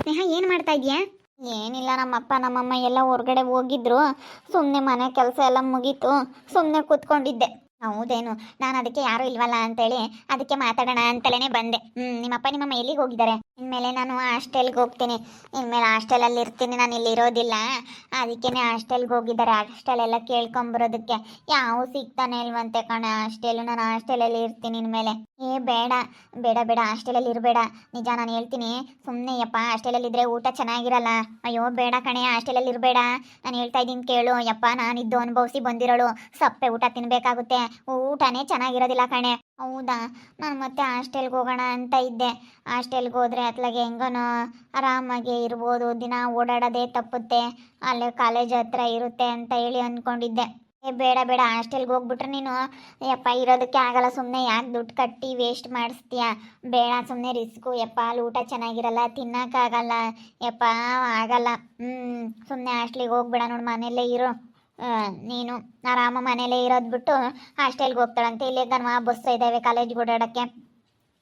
ಸ್ನೇಹ, ಏನು ಮಾಡ್ತಾ ಇದೀಯಾ? ಏನಿಲ್ಲ ನಮ್ಮಪ್ಪ, ನಮ್ಮಮ್ಮ ಎಲ್ಲ ಹೊರಗಡೆ ಹೋಗಿದ್ರು. ಸುಮ್ಮನೆ ಮನೆ ಕೆಲಸ ಎಲ್ಲ ಮುಗೀತು. ಸುಮ್ಮನೆ ಕೂತ್ಕೊಂಡಿದ್ದೆ. ಹೌದೇನು? ನಾನು ಅದಕ್ಕೆ ಯಾರು ಇಲ್ವಲ್ಲ ಅಂತೇಳಿ ಅದಕ್ಕೆ ಮಾತಾಡೋಣ ಅಂತಲೇ ಬಂದೆ. ಹ್ಞೂ ನಿಮ್ಮಪ್ಪ ನಿಮ್ಮಮ್ಮ ಎಲ್ಲಿಗೆ ಹೋಗಿದ್ದಾರೆ. ಇನ್ಮೇಲೆ ನಾನು ಹಾಸ್ಟೆಲ್ಗೆ ಹೋಗ್ತೀನಿ. ಇನ್ಮೇಲೆ ಹಾಸ್ಟೆಲಲ್ಲಿ ಇರ್ತೀನಿ, ನಾನು ಇಲ್ಲಿ ಇರೋದಿಲ್ಲ. ಅದಕ್ಕೆ ಹಾಸ್ಟೆಲ್ಗೆ ಹೋಗಿದ್ದಾರೆ. ಹಾಸ್ಟೆಲ್ ಎಲ್ಲ ಕೇಳ್ಕೊಂಬರೋದಕ್ಕೆ ಯಾವ ಸಿಗ್ತಾನೆ ಇಲ್ವಂತೆ ಕಣ ಹಾಸ್ಟೆಲು. ನಾನು ಹಾಸ್ಟೆಲಲ್ಲಿ ಇರ್ತೀನಿ ಇನ್ಮೇಲೆ. ಏ, ಬೇಡ ಬೇಡ ಬೇಡ, ಹಾಸ್ಟೆಲಲ್ಲಿ ಇರಬೇಡ. ನಿಜ ನಾನು ಹೇಳ್ತೀನಿ. ಸುಮ್ಮನೆ ಯಪ್ಪ, ಹಾಸ್ಟೆಲಲ್ಲಿ ಇದ್ರೆ ಊಟ ಚೆನ್ನಾಗಿರಲ್ಲ. ಅಯ್ಯೋ, ಬೇಡ ಕಣೆ, ಹಾಸ್ಟೆಲಲ್ಲಿ ಇರಬೇಡ. ನಾನು ಹೇಳ್ತಾ ಇದ್ದೀನಿ ಕೇಳು. ಯಪ್ಪ, ನಾನಿದ್ದು ಅನುಭವಿಸಿ ಬಂದಿರೋಳು. ಸಪ್ಪೆ ಊಟ ತಿನ್ಬೇಕಾಗುತ್ತೆ. ಊಟನೇ ಚೆನ್ನಾಗಿರೋದಿಲ್ಲ ಕಣೆ. ಹೌದಾ? ನಾನು ಮತ್ತೆ ಹಾಸ್ಟೆಲ್ಗೆ ಹೋಗೋಣ ಅಂತ ಇದ್ದೆ. ಹಾಸ್ಟೆಲ್ಗೆ ಹೋದ್ರೆ ಅತ್ಲಾಗೆ ಹೆಂಗನೋ ಆರಾಮಾಗಿ ಇರ್ಬೋದು, ದಿನ ಓಡಾಡೋದೇ ತಪ್ಪುತ್ತೆ, ಅಲ್ಲೇ ಕಾಲೇಜ್ ಹತ್ರ ಇರುತ್ತೆ ಅಂತ ಹೇಳಿ ಅಂದ್ಕೊಂಡಿದ್ದೆ ಬೇಡ ಬೇಡ ಹಾಸ್ಟೆಲ್ಗೆ ಹೋಗ್ಬಿಟ್ರೆ ನೀನು, ಯಪ್ಪ, ಇರೋದಕ್ಕೆ ಆಗಲ್ಲ ಸುಮ್ಮನೆ ಯಾಕೆ ದುಡ್ಡು ಕಟ್ಟಿ ವೇಸ್ಟ್ ಮಾಡಿಸ್ತೀಯ? ಬೇಡ ಸುಮ್ಮನೆ ರಿಸ್ಕು ಯಪ್ಪ, ಅಲ್ಲಿ ಊಟ ಚೆನ್ನಾಗಿರಲ್ಲ, ತಿನ್ನೋಕ್ಕಾಗಲ್ಲ, ಯಪ್ಪ, ಆಗಲ್ಲ. ಹ್ಞೂ ಸುಮ್ಮನೆ ಹಾಸ್ಟ್ಲಿಗೆ ಹೋಗ್ಬೇಡ ನೋಡು, ಮನೆಯಲ್ಲೇ ಇರು. ನೀನು ಆರಾಮ ಮನೇಲೇ ಇರೋದು ಬಿಟ್ಟು ಹಾಸ್ಟೆಲ್ಗೆ ಹೋಗ್ತಾಳಂತೆ. ಇಲ್ಲೇ ಗನ್ವಾ ಬಸ್ ಇದ್ದಾವೆ ಕಾಲೇಜ್ಗೆ ಓಡಾಡೋಕ್ಕೆ.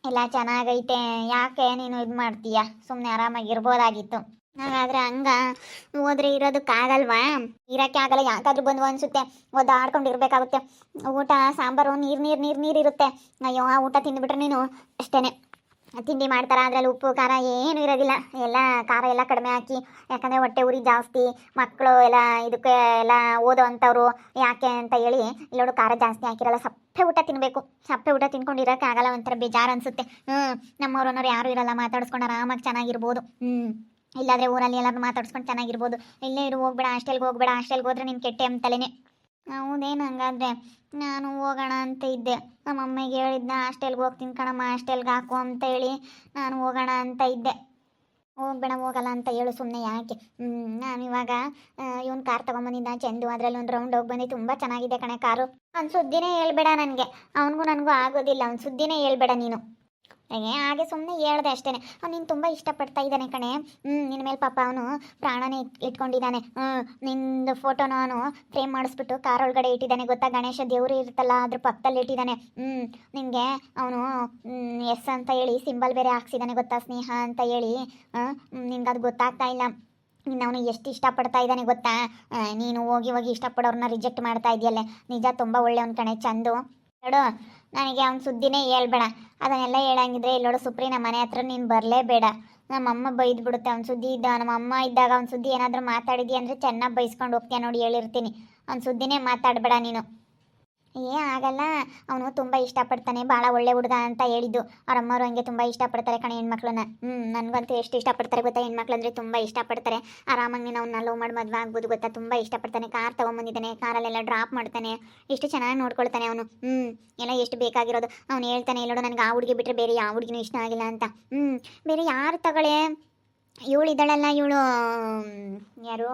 ಎಲ್ಲ ಚೆನ್ನಾಗೈತೆ. ಯಾಕೆ ನೀನು ಇದು ಮಾಡ್ತೀಯ? ಸುಮ್ಮನೆ ಆರಾಮಾಗಿ ಇರ್ಬೋದಾಗಿತ್ತು ಹಾಗಾದ್ರೆ ಹಂಗ ಹೋದ್ರೆ ಇರೋದಕ್ಕಾಗಲ್ವಾ? ಇರೋಕ್ಕೆ ಆಗಲ್ಲ. ಯಾಕಾದ್ರೂ ಬಂದು ಅನ್ಸುತ್ತೆ. ಒದ್ದಾಡ್ಕೊಂಡು ಇರಬೇಕಾಗುತ್ತೆ. ಊಟ, ಸಾಂಬಾರು, ನೀರು ನೀರು ನೀರು ನೀರು ಇರುತ್ತೆ. ಅಯ್ಯೋ, ಆ ಊಟ ತಿಂದುಬಿಟ್ರೆ ನೀನು ಅಷ್ಟೇ ತಿಂಡಿ ಮಾಡ್ತಾರೆ, ಅದರಲ್ಲಿ ಉಪ್ಪು, ಖಾರ ಏನು ಇರೋದಿಲ್ಲ. ಎಲ್ಲ ಖಾರ ಎಲ್ಲ ಕಡಿಮೆ ಹಾಕಿ, ಯಾಕಂದರೆ ಹೊಟ್ಟೆ ಉರಿ ಜಾಸ್ತಿ ಮಕ್ಕಳು ಎಲ್ಲ ಇದಕ್ಕೆ ಎಲ್ಲ ಓದೋ ಅಂಥವ್ರು ಯಾಕೆ ಅಂತ ಹೇಳಿ ಇಲ್ಲೋಡು ಖಾರ ಜಾಸ್ತಿ ಹಾಕಿರಲ್ಲ, ಸಪ್ಪೆ ಊಟ ತಿನ್ನಬೇಕು ಸಪ್ಪೆ ಊಟ ತಿನ್ಕೊಂಡು ಇರೋಕ್ಕಾಗಲ್ಲ ಒಂಥರ ಬೇಜಾರು ಅನಿಸುತ್ತೆ. ಹ್ಞೂ ನಮ್ಮವ್ರು ಅನ್ನೋರು ಯಾರೂ ಇರಲ್ಲ, ಮಾತಾಡಿಸ್ಕೊಂಡು ಆರಾಮಾಗಿ ಚೆನ್ನಾಗಿರ್ಬೋದು. ಹ್ಞೂ ಇಲ್ಲಾದರೆ ಊರಲ್ಲಿ ಎಲ್ಲರೂ ಮಾತಾಡ್ಸ್ಕೊಂಡು ಚೆನ್ನಾಗಿರ್ಬೋದು. ಇಲ್ಲೇ ಇರು, ಹೋಗ್ಬೇಡ ಹಾಸ್ಟೆಲ್ಗೆ ಹೋಗ್ಬೇಡ ಹಾಸ್ಟೆಲ್ಗೆ ಹೋದ್ರೆ ನಿನ್ನ ಕೆಟ್ಟೆ ಅಂತಲೇ ಹೌದೇನು ಹಂಗಾದ್ರೆ? ನಾನು ಹೋಗೋಣ ಅಂತ ಇದ್ದೆ. ನಮ್ಮ ಅಮ್ಮಗೆ ಹೇಳಿದ್ನ, ಹಾಸ್ಟೆಲ್ಗೆ ಹೋಗ್ತೀನಿ ಕಣಮ್ಮ, ಹಾಸ್ಟೆಲ್ಗೆ ಹಾಕು ಅಂತ ಹೇಳಿ ನಾನು ಹೋಗೋಣ ಅಂತ ಇದ್ದೆ. ಹೋಗ್ಬೇಡ, ಹೋಗಲ್ಲ ಅಂತ ಹೇಳು ಸುಮ್ಮನೆ ಯಾಕೆ? ನಾನು ಇವಾಗ ಇವನು ಕಾರ್ ತೊಗೊಂಬಂದಿದ್ದ ಚೆಂದು ಅದರಲ್ಲಿ ಒಂದು ರೌಂಡ್ ಹೋಗಿ ಬಂದು. ತುಂಬ ಚೆನ್ನಾಗಿದೆ ಕಣೆ ಕಾರು. ಅವ್ನು ಸುದ್ದಿನೇ ಹೇಳ್ಬೇಡ ನನಗೆ. ಅವನಿಗೂ ನನಗೂ ಆಗೋದಿಲ್ಲ. ಅವ್ನು ಸುದ್ದಿನೇ ಹೇಳ್ಬೇಡ ನೀನು. ಹಾಗೆ ಹಾಗೆ ಸುಮ್ಮನೆ ಹೇಳ್ದೆ ಅಷ್ಟೇ ಅವ್ನು ನೀನು ತುಂಬ ಇಷ್ಟಪಡ್ತಾ ಇದ್ದಾನೆ ಕಣೆ. ಹ್ಞೂ ನಿನ್ನ ಮೇಲೆ ಪಾಪ ಅವನು ಪ್ರಾಣನೇ ಇಟ್- ಇಟ್ಕೊಂಡಿದ್ದಾನೆ. ಹ್ಞೂ ನಿಂದು ಫೋಟೋನ ಅವನು ಫ್ರೇಮ್ ಮಾಡಿಸ್ಬಿಟ್ಟು ಕಾರ್ ಒಳಗಡೆ ಇಟ್ಟಿದ್ದಾನೆ. ಗೊತ್ತಾ? ಗಣೇಶ ದೇವರು ಇರುತ್ತಲ್ಲ, ಅದ್ರ ಪಕ್ಕದಲ್ಲಿ ಇಟ್ಟಿದ್ದಾನೆ. ಹ್ಞೂ ನಿನಗೆ ಅವನು ಎಸ್ ಅಂತ ಹೇಳಿ ಸಿಂಬಲ್ ಬೇರೆ ಹಾಕ್ಸಿದ್ದಾನೆ ಗೊತ್ತಾ? ಸ್ನೇಹ ಅಂತ ಹೇಳಿ. ನಿನ್ಗೆ ಅದು ಗೊತ್ತಾಗ್ತಾ ಇಲ್ಲ. ನೀನು ಅವನು ಎಷ್ಟು ಇಷ್ಟಪಡ್ತಾ ಇದ್ದಾನೆ ಗೊತ್ತಾ? ನೀನು ಹೋಗಿ ಹೋಗಿ ಇಷ್ಟಪಡೋರನ್ನ ರಿಜೆಕ್ಟ್ ಮಾಡ್ತಾ ಇದೆಯಲ್ಲೇ. ನಿಜ ತುಂಬ ಒಳ್ಳೆಯವನು ಕಣೆ, ಚಂದು. ನೋಡು ನನಗೆ ಅವ್ನ ಸುದ್ದಿನೇ ಹೇಳ್ಬೇಡ. ಅದನ್ನೆಲ್ಲ ಹೇಳಂಗಿದ್ರೆ ಇಲ್ಲೋಡು ಸುಪ್ರಿ ನಮ್ಮ ಮನೆ ಹತ್ರ ನೀನು ಬರಲೇಬೇಡ. ನಮ್ಮಮ್ಮ ಬೈದು ಬಿಡುತ್ತೆ ಅವ್ನ ಸುದ್ದಿ ಇದ್ದ, ನಮ್ಮಮ್ಮ ಇದ್ದಾಗ ಅವ್ನ ಸುದ್ದಿ ಏನಾದರೂ ಮಾತಾಡಿದ್ಯಾ ಅಂದರೆ ಚೆನ್ನಾಗಿ ಬೈಸ್ಕೊಂಡು ಹೋಗ್ತೀಯ ನೋಡಿ ಹೇಳಿರ್ತೀನಿ. ಅವ್ನ ಸುದ್ದಿನೇ ಮಾತಾಡಬೇಡ ನೀನು. ಏ ಆಗಲ್ಲ ಅವನು ತುಂಬ ಇಷ್ಟಪಡ್ತಾನೆ. ಭಾಳ ಒಳ್ಳೆ ಹುಡುಗ ಅಂತ ಹೇಳಿದ್ದು. ಅವ್ರ ಅಮ್ಮವರು ಹಂಗೆ ತುಂಬ ಇಷ್ಟಪಡ್ತಾರೆ ಕಣೆ ಹೆಣ್ಮಕ್ಳನ್ನ. ಹ್ಞೂ ನನಗಂತೂ ಎಷ್ಟು ಇಷ್ಟಪಡ್ತಾರೆ ಗೊತ್ತಾ? ಹೆಣ್ಮಕ್ಳು ಅಂದರೆ ತುಂಬ ಇಷ್ಟಪಡ್ತಾರೆ. ಆರಾಮಾಗಿ ನೀನು ಅವ್ನ ಲವ್ ಮಾಡಿ ಮದುವೆ ಆಗ್ಬೋದು ಗೊತ್ತಾ? ತುಂಬ ಇಷ್ಟಪಡ್ತಾನೆ. ಕಾರ್ ತೊಗೊಂಬಂದಿದ್ದಾನೆ. ಕಾರಲ್ಲೆಲ್ಲ ಡ್ರಾಪ್ ಮಾಡ್ತಾನೆ. ಎಷ್ಟು ಚೆನ್ನಾಗಿ ನೋಡ್ಕೊಳ್ತಾನೆ ಅವನು. ಹ್ಞೂ ಎಲ್ಲ ಎಷ್ಟು ಬೇಕಾಗಿರೋದು. ಅವ್ನು ಹೇಳ್ತಾನೆ ಇಲ್ಲೋಡು ನನಗೆ ಆ ಹುಡುಗಿ ಬಿಟ್ಟರೆ ಬೇರೆ ಯಾವ ಹುಡುಗಿನೂ ಇಷ್ಟ ಆಗಿಲ್ಲ ಅಂತ. ಹ್ಞೂ ಬೇರೆ ಯಾರು ತಗೊಳ್ಳೆ? ಇವಳು ಇದ್ದಾಳಲ್ಲ, ಇವಳು ಯಾರು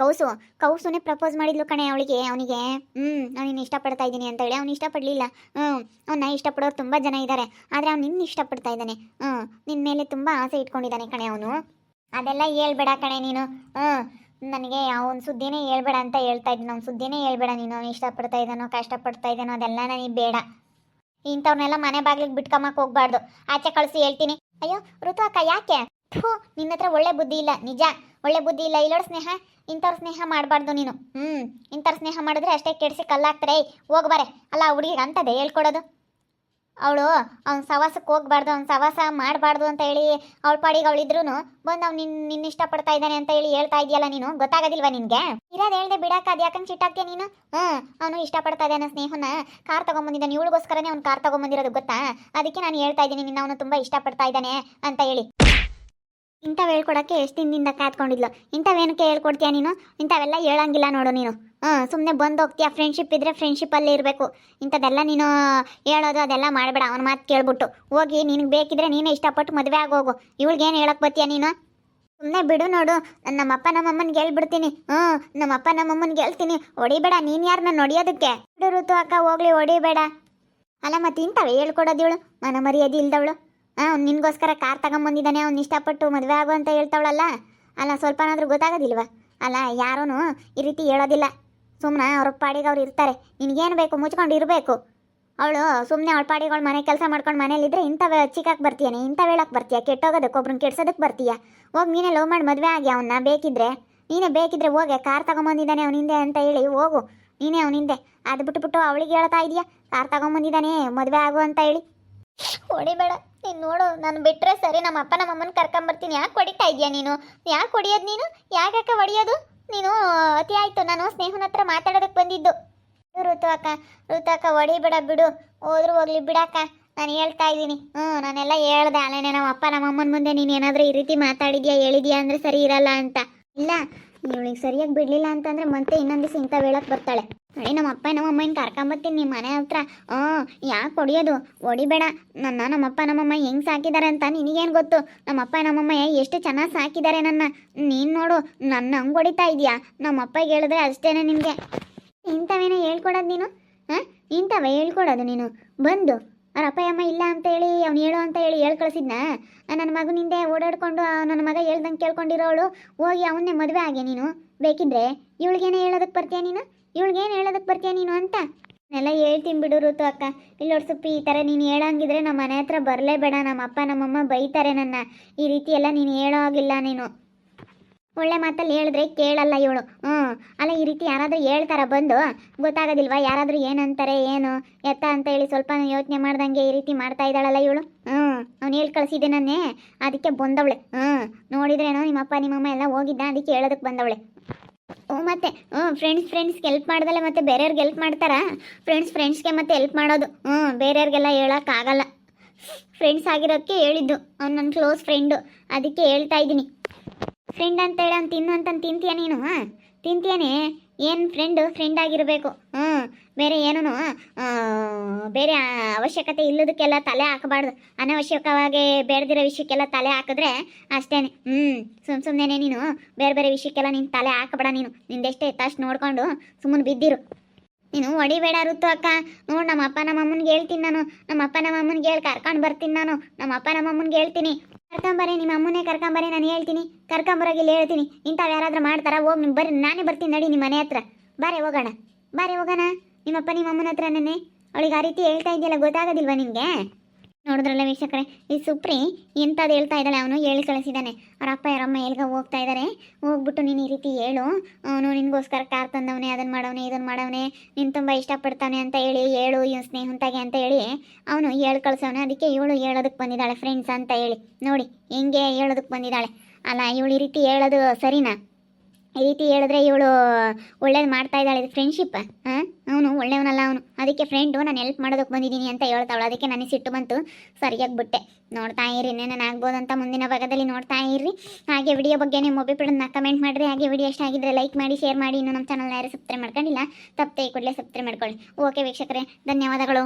ಕೌಸು. ಕೌಸುನೇ ಪ್ರಪೋಸ್ ಮಾಡಿದ್ಲು ಕಣೆ ಅವಳಿಗೆ. ಅವನಿಗೆ ಹ್ಞೂ ನಾನು ಇಷ್ಟಪಡ್ತಾ ಇದ್ದೀನಿ ಅಂತ ಹೇಳಿ. ಅವ್ನು ಇಷ್ಟಪಡಲಿಲ್ಲ. ಹ್ಞೂ ಅವನ್ನ ಇಷ್ಟಪಡೋರು ತುಂಬ ಜನ ಇದ್ದಾರೆ ಆದರೆ ಅವ್ನು ನಿನ್ನ ಇಷ್ಟಪಡ್ತಾ ಇದ್ದಾನೆ. ಹ್ಞೂ ನಿನ್ನ ಮೇಲೆ ತುಂಬ ಆಸೆ ಇಟ್ಕೊಂಡಿದ್ದಾನೆ ಕಣೆ ಅವನು. ಅದೆಲ್ಲ ಹೇಳ್ಬೇಡ ಕಣೆ ನೀನು. ಹ್ಞೂ ನನಗೆ ಅವನ ಸುದ್ದಿನೇ ಹೇಳ್ಬೇಡ ಅಂತ ಹೇಳ್ತಾ ಇದ್ದೀನಿ ಅವ್ನ ಸುದ್ದಿನೇ ಹೇಳ್ಬೇಡ ನೀನು. ಅವ್ನು ಇಷ್ಟಪಡ್ತಾ ಇದ್ದಾನೋ, ಕಷ್ಟಪಡ್ತಾ ಇದ್ದಾನೋ ಅದೆಲ್ಲ ನನಗೆ ಬೇಡ. ಇಂಥವ್ರನ್ನೆಲ್ಲ ಮನೆ ಬಾಗಿಲಿಗೆ ಬಿಟ್ಕೊಂಬಕ್ಕೆ ಹೋಗ್ಬಾರ್ದು. ಆಚೆ ಕಳಿಸಿ ಹೇಳ್ತೀನಿ. ಅಯ್ಯೋ, ಋತು ಅಕ್ಕ, ಯಾಕೆ? ಥೂ, ನಿನ್ನ ಹತ್ರ ಒಳ್ಳೆ ಬುದ್ಧಿ ಇಲ್ಲ. ನಿಜ. ಒಳ್ಳೆ ಬುದ್ಧಿ ಇಲ್ಲ. ಇಲ್ಲೋಡ್ ಸ್ನೇಹ. ಇಂಥವ್ರ ಸ್ನೇಹ ಮಾಡಬಾರ್ದು ನೀನು. ಹ್ಞೂ ಇಂಥವ್ರ ಸ್ನೇಹ ಮಾಡಿದ್ರೆ ಅಷ್ಟೇ ಕೆಡಿಸಿ ಕಲ್ಲಾಗ್ತಾರೆ ಹೋಗ್ಬಾರೆ ಅಲ್ಲ ಹುಡುಗಿಗೆ ಅಂತದೇ ಹೇಳ್ಕೊಡೋದು? ಅವಳು, ಅವ್ನ ಸವಾಸಕ್ಕೆ ಹೋಗ್ಬಾರ್ದು, ಅವ್ನ ಸವಾಸ ಮಾಡಬಾರ್ದು ಅಂತ ಹೇಳಿ ಅವಳ ಪಾಡಿಗೆ ಅವಳಿದ್ರು ಬಂದು ಅವ್ನು ನಿನ್ನ ನಿನ್ನ ಇಷ್ಟಪಡ್ತಾ ಇದ್ದಾನೆ ಅಂತ ಹೇಳಿ ಹೇಳ್ತಾ ಇದೆಯಲ್ಲ ನೀನು? ಗೊತ್ತಾಗೋದಿಲ್ವಾ ನಿನಗೆ? ಇರೋದು ಹೇಳ್ದೆ ಅದು ಯಾಕಂತ ಚಿಟ್ಟಾಕ್ತೀಯ ನೀನು? ಹ್ಞೂ ಅವನು ಇಷ್ಟಪಡ್ತಾ ಇದ್ದಾನೆ ಸ್ನೇಹನ. ಕಾರ್ ತಗೊಂಬಂದಿದ್ದಾನೆ. ಇವಳಿಗೋಸ್ಕರನೇ ಅವ್ನು ಕಾರ್ ತಗೊಂಬಂದಿರೋದು ಗೊತ್ತಾ? ಅದಕ್ಕೆ ನಾನು ಹೇಳ್ತಾ ಇದ್ದೀನಿ, ನಿನ್ನ ಅವನು ತುಂಬ ಇಷ್ಟಪಡ್ತಾ ಇದ್ದಾನೆ ಅಂತ ಹೇಳಿ. ಇಂಥವು ಹೇಳ್ಕೊಡಕ್ಕೆ ಎಷ್ಟು ದಿನದಿಂದ ಕಾತ್ಕೊಂಡಿದ್ಲು ಇಂಥವೇನಕ್ಕೆ ಹೇಳ್ಕೊಡ್ತೀಯ ನೀನು? ಇಂಥವೆಲ್ಲ ಹೇಳಂಗಿಲ್ಲ ನೋಡು ನೀನು. ಹಾಂ ಸುಮ್ಮನೆ ಬಂದು ಹೋಗ್ತೀಯ ಫ್ರೆಂಡ್ಶಿಪ್ ಇದ್ದರೆ ಫ್ರೆಂಡ್ಶಿಪ್ಪಲ್ಲಿ ಇರಬೇಕು. ಇಂಥದ್ದೆಲ್ಲ ನೀನು ಹೇಳೋದು ಅದೆಲ್ಲ ಮಾಡಬೇಡ. ಅವನ ಮಾತು ಕೇಳ್ಬಿಟ್ಟು. ಹೋಗಿ, ನಿನಗೆ ಬೇಕಿದ್ರೆ ನೀನೇ ಇಷ್ಟಪಟ್ಟು ಮದುವೆ ಆಗೋಗು. ಏನು ಹೇಳಕ್ಕೆ ಬತ್ತೀಯ ನೀನು? ಸುಮ್ಮನೆ ಬಿಡು ನೋಡು. ನಮ್ಮಪ್ಪ ನಮ್ಮಮ್ಮನಿಗೆ ಹೇಳ್ಬಿಡ್ತೀನಿ. ಹ್ಞೂ ನಮ್ಮಪ್ಪ ನಮ್ಮಮ್ಮನಿಗೆ ಹೇಳ್ತೀನಿ. ಹೊಡಿಬೇಡ, ನೀನು ಯಾರನ್ನ ನೋಡಿಯೋದಕ್ಕೆ? ಋತು ಅಕ್ಕ, ಹೋಗ್ಲಿ, ಹೊಡಿಬೇಡ. ಅಲ್ಲ ಮತ್ತೆ ಇಂಥವೇ ಹೇಳ್ಕೊಡೋದು ಇವಳು? ಮನ ಮರ್ಯಾದೆ ಇಲ್ದವಳು. ಹಾಂ ನಿನಗೋಸ್ಕರ ಕಾರ್ ತಗೊಂಬಂದಿದ್ದಾನೆ, ಅವ್ನು ಇಷ್ಟಪಟ್ಟು ಮದುವೆ ಆಗು ಅಂತ ಹೇಳ್ತಾವಳಲ್ಲ? ಅಲ್ಲ, ಸ್ವಲ್ಪನಾದರೂ ಗೊತ್ತಾಗೋದಿಲ್ವಾ? ಅಲ್ಲ ಯಾರೂ ಈ ರೀತಿ ಹೇಳೋದಿಲ್ಲ. ಸುಮ್ಮನೆ ಅವ್ರ ಪಾಡಿಗೆ ಅವ್ರು ಇರ್ತಾರೆ. ನಿನಗೇನು ಬೇಕು? ಮುಚ್ಕೊಂಡು ಇರಬೇಕು. ಅವಳು ಸುಮ್ಮನೆ ಅವಳ ಪಾಡಿಗಳು ಮನೆ ಕೆಲಸ ಮಾಡ್ಕೊಂಡು ಮನೇಲಿದ್ರೆ ಇಂಥವ ಚಿಕ್ಕಕ್ಕೆ ಬರ್ತೀಯಾನೆ ಇಂಥ ಹೇಳಕ್ಕೆ ಬರ್ತೀಯ? ಕೆಟ್ಟೋಗೋದಕ್ಕೆ ಒಬ್ರನ್ನ ಕೆಡ್ಸೋದಕ್ಕೆ ಬರ್ತೀಯ? ಹೋಗಿ ನೀನೇ ಲವ್ ಮಾಡಿ ಮದುವೆ ಆಗಿ ಅವನ್ನ ಬೇಕಿದ್ರೆ. ನೀನೇ ಬೇಕಿದ್ರೆ ಹೋಗೆ, ಕಾರ್ ತಗೊಂಬಂದಿದ್ದಾನೆ ಅವನ ಹಿಂದೆ ಅಂತ ಹೇಳಿ ಹೋಗು. ನೀನೇ ಅವನ ಹಿಂದೆ. ಅದು ಬಿಟ್ಬಿಟ್ಟು ಅವಳಿಗೆ ಹೇಳ್ತಾ ಇದೀಯ? ಕಾರ್ ತಗೊಂಬಂದಿದ್ದಾನೆ, ಮದುವೆ ಆಗು ಅಂತ ಹೇಳಿ. ಹೊಡಿಬೇಡ. ನೀನು ನೋಡು, ನಾನು ಬಿಟ್ಟರೆ ಸರಿ ನಮ್ಮ ಅಪ್ಪ ನಮ್ಮ ಅಮ್ಮನ ಕರ್ಕೊಂಬರ್ತೀನಿ ಯಾಕೆ ಹೊಡಿತಾ ಇದೆಯಾ ನೀನು? ಯಾಕೆ ಹೊಡಿಯೋದು ನೀನು? ಯಾಕೆ ಹೊಡಿಯೋದು? ನೀನು ಅತಿ ಆಯಿತು. ನಾನು ಸ್ನೇಹನ ಹತ್ರ ಮಾತಾಡೋದಕ್ಕೆ ಬಂದಿದ್ದು. ಋತು ಅಕ್ಕ ಋತು ಅಕ್ಕ ಹೊಡಿಬೇಡ ಬಿಡು. ಹೋದ್ರು ಹೋಗ್ಲಿ, ಬಿಡಕ್ಕ. ನಾನು ಹೇಳ್ತಾ ಇದ್ದೀನಿ. ಹ್ಞೂ ನಾನೆಲ್ಲ ಹೇಳ್ದೆ ಅಲ್ಲೇನೆ ನಮ್ಮ ಅಪ್ಪ ನಮ್ಮ ಅಮ್ಮನ ಮುಂದೆ ನೀನು ಏನಾದರೂ ಈ ರೀತಿ ಮಾತಾಡಿದ್ಯಾ, ಹೇಳಿದ್ಯಾ ಅಂದರೆ ಸರಿ ಇರಲ್ಲ ಅಂತ. ಇಲ್ಲ, ಇವಳಿಗೆ ಸರಿಯಾಗಿ ಬಿಡಲಿಲ್ಲ ಅಂತಂದರೆ ಮತ್ತೆ ಇನ್ನೊಂದು ದಿವಸ ಇಂಥ ಹೇಳಕ್ಕೆ ಬರ್ತಾಳೆ. ನೋಡಿ ನಮ್ಮ ಅಪ್ಪ ಕರ್ಕೊಂಬತ್ತೀನಿ ನಿಮ್ಮ ಮನೆ ಹತ್ರ. ಹ್ಞೂ ಯಾಕೆ ಹೊಡಿಯೋದು? ಹೊಡಿಬೇಡ. ನನ್ನ ನಮ್ಮಪ್ಪ ನಮ್ಮಮ್ಮ ಹೆಂಗೆ ಸಾಕಿದ್ದಾರೆ ಅಂತ ನಿನಗೇನು ಗೊತ್ತು? ನಮ್ಮಪ್ಪ ನಮ್ಮಮ್ಮ ಎಷ್ಟು ಚೆನ್ನಾಗಿ ಸಾಕಿದ್ದಾರೆ ನನ್ನ. ನೀನು ನೋಡು, ನನ್ನ ಹಂಗೆ ಹೊಡಿತಾ ಇದೀಯಾ? ನಮ್ಮಪ್ಪಗೆ ಹೇಳಿದ್ರೆ ಅಷ್ಟೇನೆ ನಿನಗೆ ಇಂಥವೇನೋ ಹೇಳ್ಕೊಡೋದು ನೀನು? ಹಾಂ ಇಂಥವ ಹೇಳ್ಕೊಡೋದು ನೀನು? ಬಂದು, ಅವ್ರ ಅಪ್ಪ, ಅಮ್ಮ ಇಲ್ಲ ಅಂತ ಹೇಳಿ, ಅವ್ನು ಹೇಳು ಅಂತ ಹೇಳಿ ಹೇಳಿ ಕಳಿಸಿದ್ನ? ನನ್ನ ಮಗನಿಂದೆ ಓಡಾಡ್ಕೊಂಡು, ಆ, ನನ್ನ ಮಗ ಹೇಳ್ದಂಗೆ ಕೇಳ್ಕೊಂಡಿರೋಳು. ಹೋಗಿ ಅವನ್ನೇ ಮದುವೆ ಆಗೆ ನೀನು. ಬೇಕಿದ್ರೆ ಇವಳಿಗೇನೆ ಹೇಳೋದಕ್ಕೆ ಬರ್ತೀಯ ನೀನು? ಇವಳಿಗೇನು ಹೇಳೋದಕ್ಕೆ ಬರ್ತೀಯ ನೀನು ಅಂತ? ಎಲ್ಲ ಹೇಳ್ತೀನಿ ಬಿಡು ಋತು ಅಕ್ಕ. ಇಲ್ಲೋಡ್ ಸುಪ್ಪಿ, ಈ ಥರ ನೀನು ಹೇಳಂಗಿದ್ರೆ ನಮ್ಮ ಮನೆ ಹತ್ರ ಬರಲೇಬೇಡ. ನಮ್ಮ ಅಪ್ಪ, ನಮ್ಮಮ್ಮ ಬೈತಾರೆ ನನ್ನ. ಈ ರೀತಿ ಎಲ್ಲ ನೀನು ಹೇಳೋ ಆಗಿಲ್ಲ ನೀನು. ಒಳ್ಳೆ ಮಾತಲ್ಲಿ ಹೇಳಿದ್ರೆ ಕೇಳಲ್ಲ ಇವಳು. ಹ್ಞೂ ಅಲ್ಲ, ಈ ರೀತಿ ಯಾರಾದರೂ ಹೇಳ್ತಾರ ಬಂದು? ಗೊತ್ತಾಗೋದಿಲ್ವಾ? ಯಾರಾದರೂ ಏನಂತಾರೆ, ಏನು? ಎತ್ತ ಅಂತ ಹೇಳಿ ಸ್ವಲ್ಪ ಯೋಚನೆ ಮಾಡ್ದಂಗೆ ಈ ರೀತಿ ಮಾಡ್ತಾ ಇದ್ದಾಳಲ್ಲ ಇವಳು? ಹ್ಞೂ ಅವ್ನು ಹೇಳಿ ಕಳಿಸಿದ್ದೆ ನನ್ನೇ ಅದಕ್ಕೆ ಬಂದವಳೆ. ಹ್ಞೂ ನೋಡಿದ್ರೇನೋ ನಿಮ್ಮಪ್ಪ, ನಿಮ್ಮಮ್ಮ ಎಲ್ಲ ಹೋಗಿದ್ದ, ಅದಕ್ಕೆ ಹೇಳೋದಕ್ಕೆ ಬಂದವಳೆ. ಹ್ಞೂ, ಮತ್ತೆ, ಹ್ಞೂ ಫ್ರೆಂಡ್ಸ್ ಫ್ರೆಂಡ್ಸ್ಗೆ ಹೆಲ್ಪ್ ಮಾಡ್ದಲ್ಲ ಮತ್ತೆ ಬೇರೆಯವ್ರಿಗೆ ಹೆಲ್ಪ್ ಮಾಡ್ತಾರಾ? ಫ್ರೆಂಡ್ಸ್ ಫ್ರೆಂಡ್ಸ್ಗೆ ಮತ್ತೆ ಹೆಲ್ಪ್ ಮಾಡೋದು. ಹ್ಞೂ, ಬೇರೆಯವ್ರಿಗೆಲ್ಲ ಹೇಳೋಕ್ಕಾಗಲ್ಲ ಫ್ರೆಂಡ್ಸ್ ಆಗಿರೋಕ್ಕೆ ಹೇಳಿದ್ದು. ಅವ್ನು ನನ್ನ ಕ್ಲೋಸ್ ಫ್ರೆಂಡು ಅದಕ್ಕೆ ಹೇಳ್ತಾ ಇದ್ದೀನಿ. ಫ್ರೆಂಡ್ ಅಂತ ಹೇಳಿ ಅವ್ನು ತಿನ್ನು ಅಂತ ತಿಂತೀಯ ನೀನು, ಹಾಂ? ತಿಂತೀಯನೇ? ಏನು ಫ್ರೆಂಡು ಫ್ರೆಂಡ್ ಆಗಿರಬೇಕು. ಹ್ಞೂ. ಬೇರೆ ಏನೂ ಬೇರೆ ಅವಶ್ಯಕತೆ ಇಲ್ಲದಕ್ಕೆಲ್ಲ ತಲೆ ಹಾಕಬಾರ್ದು. ಅನವಶ್ಯಕವಾಗಿ ಬೇಡದಿರೋ ವಿಷಯಕ್ಕೆಲ್ಲ ತಲೆ ಹಾಕಿದ್ರೆ ಅಷ್ಟೇನೆ ಹ್ಞೂ ಸುಮ್ ಸುಮ್ಮನೆ ನೀನು ಬೇರೆ ಬೇರೆ ವಿಷಯಕ್ಕೆಲ್ಲ ನೀನು ತಲೆ ಹಾಕಬೇಡ ನೀನು. ನಿಂದೆಷ್ಟೇ ಎತ್ತಷ್ಟು ನೋಡ್ಕೊಂಡು ಸುಮ್ಮನೆ ಬಿದ್ದಿರು. ನೀನು ಹೊಡಿಬೇಡ ಋತು ಅಕ್ಕ. ನೋಡು ನಮ್ಮ ಅಪ್ಪ ನಮ್ಮ ಅಮ್ಮನಿಗೆ ಹೇಳ್ತೀನಿ ನಾನು. ನಮ್ಮ ಅಪ್ಪ ನಮ್ಮ ಅಮ್ಮನಿಗೆ ಹೇಳಿ, ಕರ್ಕೊಂಡು ಬರ್ತೀನಿ ನಾನು. ನಮ್ಮ ಅಪ್ಪ ನಮ್ಮ ಅಮ್ಮನಿಗೆ ಹೇಳ್ತೀನಿ. ಕರ್ಕೊಂಬರೇ ನಿಮ್ಮ ಅಮ್ಮನೇ ಕರ್ಕೊಂಬರ್ರಿ, ನಾನು ಹೇಳ್ತೀನಿ. ಕರ್ಕೊಂಬರೋಗಿ ಇಲ್ಲಿ ಹೇಳ್ತೀನಿ. ಇಂಥವು ಯಾರಾದ್ರೂ ಮಾಡ್ತಾರ? ಹೋಗಿ ನೀವು ಬರ್ರಿ, ನಾನೇ ಬರ್ತೀನಿ ನಡಿ ನಿಮ್ಮ ಮನೆ ಹತ್ರ. ಬಾರೆ ಹೋಗೋಣ. ಬಾರೆ ಹೋಗೋಣ. ನಿಮ್ಮಪ್ಪ ನಿಮ್ಮ ಅಮ್ಮನ ಹತ್ರ ನೆನ್ನೆ ಅವಳಿಗೆ ಆ ರೀತಿ ಹೇಳ್ತಾ ಇದೆಯಲ್ಲ, ಗೊತ್ತಾಗೋದಿಲ್ವಾ ನಿಮಗೆ? ನೋಡಿದ್ರಲ್ಲ ವೀಕ್ಷಕರೇ, ಈ ಸುಪ್ರಿ ಎಂಥದ್ದು ಹೇಳ್ತಾ ಇದ್ದಾಳೆ, ಅವನು ಹೇಳಿ ಕಳಿಸಿದ್ದಾನೆ. ಅವ್ರ ಅಪ್ಪ ಯಾರಮ್ಮ ಎಲ್ಗ ಹೋಗ್ತಾ ಇದ್ದಾರೆ ಹೋಗ್ಬಿಟ್ಟು ನೀನು ಈ ರೀತಿ ಹೇಳು. ಅವನು ನಿನಗೋಸ್ಕರ ಕಾರ್ ತಂದವನೇ ಅದನ್ನು ಮಾಡವನೇ ಇದನ್ನು ಮಾಡವನೇ, ನೀನು ತುಂಬ ಇಷ್ಟಪಡ್ತಾನೆ ಅಂತ ಹೇಳಿ, ಹೇಳು ಇವ್ ಸ್ನೇಹಂತಾಗೆ ಅಂತ ಹೇಳಿ ಅವನು ಹೇಳಿ ಕಳ್ಸವನೆ. ಅದಕ್ಕೆ ಇವಳು ಹೇಳೋದಕ್ಕೆ ಬಂದಿದ್ದಾಳೆ ಫ್ರೆಂಡ್ಸ್ ಅಂತ ಹೇಳಿ. ನೋಡಿ, ಹೆಂಗೆ ಹೇಳೋದಕ್ಕೆ ಬಂದಿದ್ದಾಳೆ. ಅಲ್ಲ, ಇವಳು ಈ ರೀತಿ ಹೇಳೋದು ಸರಿನಾ? ಈ ರೀತಿ ಹೇಳಿದ್ರೆ ಇವಳು ಒಳ್ಳೇದು ಮಾಡ್ತಾ ಇದ್ದಾಳೆ, ಇದು ಫ್ರೆಂಡ್ಶಿಪ್ ಹಾಂ? ಅವನು ಒಳ್ಳೆಯವನಲ್ಲ ಅವನು. ಅದಕ್ಕೆ ಫ್ರೆಂಡು ನಾನು ಹೆಲ್ಪ್ ಮಾಡೋದಕ್ಕೆ ಬಂದಿದ್ದೀನಿ ಅಂತ ಹೇಳ್ತಾವಳು. ಅದಕ್ಕೆ ನನಗೆ ಸಿಟ್ಟು ಬಂತು. ಸರಿಯಾಗಿ ಬಿಟ್ಟೆ. ನೋಡ್ತಾ ಇರಿ ಆಗ್ಬೋದು ಅಂತ ಮುಂದಿನ ಭಾಗದಲ್ಲಿ ನೋಡ್ತಾ ಇರ್ರಿ ಹಾಗೆ ವಿಡಿಯೋ ಬಗ್ಗೆ ನಿಮ್ಮ ಒಬ್ಬಿಬಿಡನ್ನ ಕಮೆಂಟ್ ಮಾಡಿರಿ ಹಾಗೆ ವಿಡಿಯೋ ಇಷ್ಟ ಆಗಿದ್ರೆ ಲೈಕ್ ಮಾಡಿ ಶೇರ್ ಮಾಡಿ. ಇನ್ನು ನಮ್ಮ ಚಾನಲ್ನ ಯಾರು ಸಬ್ಸ್ಕ್ರೈಬ್ ಮಾಡ್ಕೊಂಡಿಲ್ಲ, ತಪ್ಪದೆ ಕೂಡಲೇ ಸಬ್ಸ್ಕ್ರೈಬ್ ಮಾಡ್ಕೊಳ್ಳಿ. ಓಕೆ ವೀಕ್ಷಕರೇ, ಧನ್ಯವಾದಗಳು.